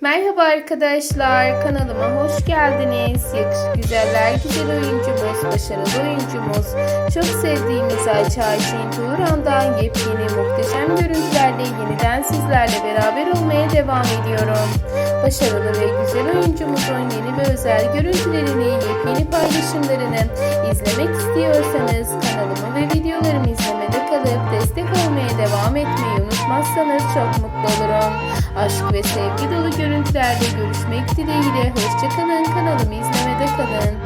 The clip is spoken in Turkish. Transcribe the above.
Merhaba arkadaşlar, kanalıma hoş geldiniz. Yakışık güzeller, güzel oyuncumuz, başarılı oyuncumuz, çok sevdiğimiz Ayça Ayşin Turan'dan yepyeni muhteşem görüntülerle yeniden sizlerle beraber olmaya devam ediyorum. Başarılı ve güzel oyuncumuzun yeni ve özel görüntülerini, yepyeni paylaşımlarını izlemek istiyorsanız kanalımı ve videolarımı etmeyi unutmazsanız çok mutlu olurum. Aşk ve sevgi dolu görüntülerle görüşmek dileğiyle. Hoşçakalın. Kanalımı izlemede kalın.